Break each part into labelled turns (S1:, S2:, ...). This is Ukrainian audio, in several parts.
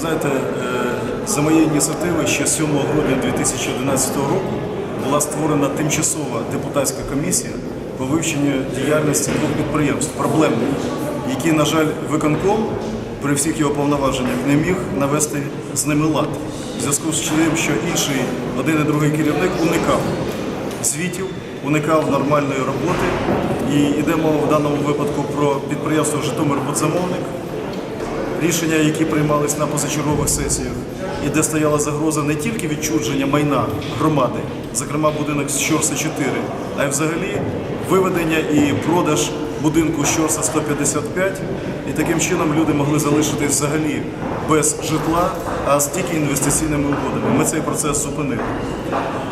S1: Знаєте, е, за моєї ініціативи ще 7 грудня 2011 року була створена тимчасова депутатська комісія по вивченню діяльності двох підприємств проблемних, які, на жаль, виконком при всіх його повноваженнях не міг навести з ними лад. В зв'язку з тим, що інший один і другий керівник уникав звітів, уникав нормальної роботи. І йдемо в даному випадку про підприємство Житомир-Будзамовник, рішення, які приймались на позачергових сесіях, і де стояла загроза не тільки відчудження майна громади, зокрема будинок Щорса 4, а й взагалі виведення і продаж будинку Щорса 155. І таким чином люди могли залишитись взагалі без житла, а з тільки інвестиційними угодами. Ми цей процес зупинили.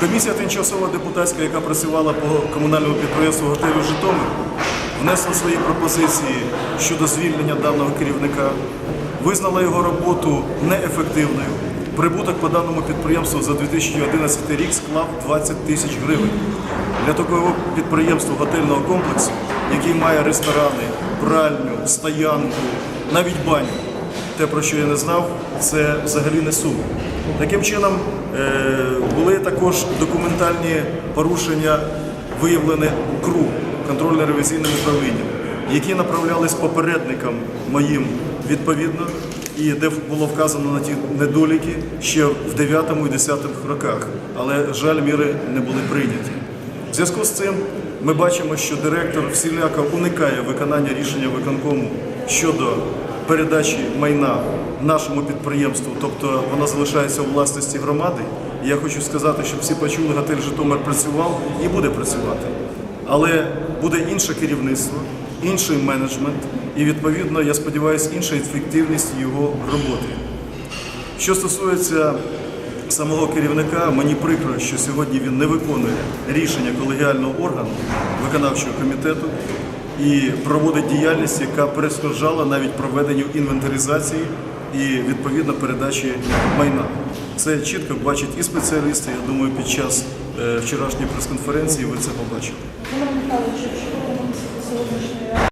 S1: Комісія тимчасова депутатська, яка працювала по комунальному підприємству готелю Житомир, внесла свої пропозиції щодо звільнення даного керівника, визнала його роботу неефективною. Прибуток по даному підприємству за 2011 рік склав 20 тисяч гривень. Для такого підприємства готельного комплексу, який має ресторани, пральню, стоянку, навіть баню, те, про що я не знав, це взагалі не сума. Таким чином, е, були також документальні порушення, виявлені КРУ, контрольно-ревізійним управлінням, які направлялись попередникам моїм відповідно, і де було вказано на ті недоліки ще в 9 і 10 роках. Але, жаль, міри не були прийняті. В зв'язку з цим ми бачимо, що директор всіляко уникає виконання рішення виконкому щодо передачі майна нашому підприємству, тобто вона залишається у власності громади. Я хочу сказати, щоб всі почули, готель Житомир працював і буде працювати. Але буде інше керівництво, інший менеджмент, і відповідно, я сподіваюся, інша ефективність його роботи. Що стосується самого керівника, мені прикро, що сьогодні він не виконує рішення колегіального органу виконавчого комітету і проводить діяльність, яка перешкоджала навіть проведенню інвентаризації і відповідно передачі майна. Це чітко бачать і спеціалісти. Я думаю, під час е, вчорашньої прес-конференції ви це побачили.
S2: Михайлович, що сьогоднішньої